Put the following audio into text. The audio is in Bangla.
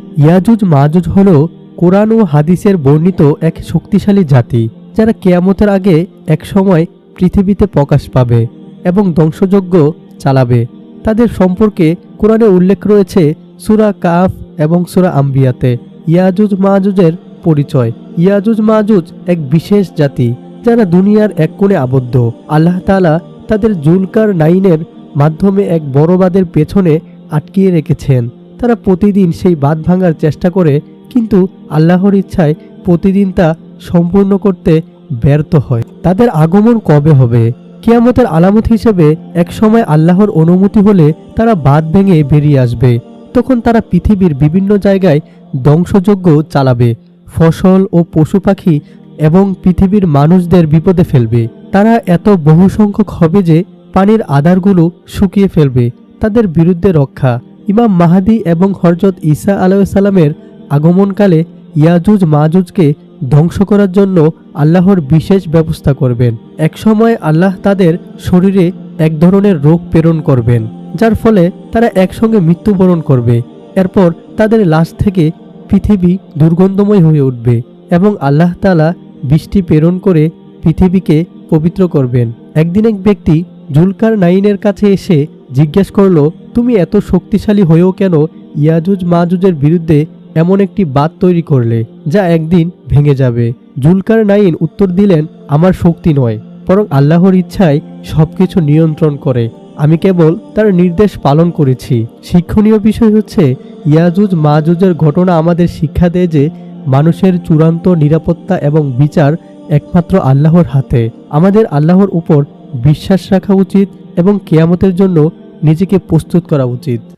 ইয়াজুজ মাজুজ হল কোরআন ও হাদিসের বর্ণিত এক শক্তিশালী জাতি, যারা কেয়ামতের আগে একসময় পৃথিবীতে প্রকাশ পাবে এবং ধ্বংসযজ্ঞ চালাবে। তাদের সম্পর্কে কোরআনে উল্লেখ রয়েছে সুরা কাফ এবং সুরা আম্বিয়াতে। ইয়াজুজ মাজুজের পরিচয়। ইয়াজুজ মাজুজ এক বিশেষ জাতি, যারা দুনিয়ার এক কোণে আবদ্ধ। আল্লাহ তাআলা তাদের জুলকার নাইনের মাধ্যমে এক বড়বাদের পেছনে আটকিয়ে রেখেছেন। তারা প্রতিদিন সেই বাঁধ ভাঙার চেষ্টা করে, কিন্তু আল্লাহর ইচ্ছায় প্রতিদিন তা সম্পূর্ণ করতে ব্যর্থ হয়। তাদের আগমন কবে হবে? কিয়ামতের আলামত হিসেবে একসময় আল্লাহর অনুমতি হলে তারা বাঁধ ভেঙে বেরিয়ে আসবে। তখন তারা পৃথিবীর বিভিন্ন জায়গায় ধ্বংসযজ্ঞ চালাবে। ফসল ও পশু পাখি এবং পৃথিবীর মানুষদের বিপদে ফেলবে। তারা এত বহু সংখ্যক হবে যে পানির আধারগুলো শুকিয়ে ফেলবে। তাদের বিরুদ্ধে রক্ষা। ইমাম মাহাদি এবং হরজত ঈসা আলাইসাল্লামের আগমনকালে ইয়াজুজ মাজুজকে ধ্বংস করার জন্য আল্লাহর বিশেষ ব্যবস্থা করবেন। একসময় আল্লাহ তাদের শরীরে এক ধরনের রোগ প্রেরণ করবেন, যার ফলে তারা একসঙ্গে মৃত্যুবরণ করবে। এরপর তাদের লাশ থেকে পৃথিবী দুর্গন্ধময় হয়ে উঠবে এবং আল্লাহ তালা বৃষ্টি প্রেরণ করে পৃথিবীকে পবিত্র করবেন। একদিন এক ব্যক্তি জুলকার নাইনের কাছে এসে জিজ্ঞেস করল, তুমি এত শক্তিশালী হয়েও কেন ইয়াজুজ মাজুজের বিরুদ্ধে এমন একটি বাদ তৈরি করলে, যা একদিন ভেঙে যাবে? জুলকার নাইন উত্তর দিলেন, আমার শক্তি নয়, বরং আল্লাহর ইচ্ছায় সবকিছু নিয়ন্ত্রণ করে। আমি কেবল তার নির্দেশ পালন করেছি। শিক্ষণীয় বিষয় হচ্ছে, ইয়াজুজ মাজুজের ঘটনা আমাদের শিক্ষা দেয় যে মানুষের চূড়ান্ত নিরাপত্তা এবং বিচার একমাত্র আল্লাহর হাতে। আমাদের আল্লাহর উপর বিশ্বাস রাখা উচিত এবং কেয়ামতের জন্য নিজেকে প্রস্তুত করা উচিত।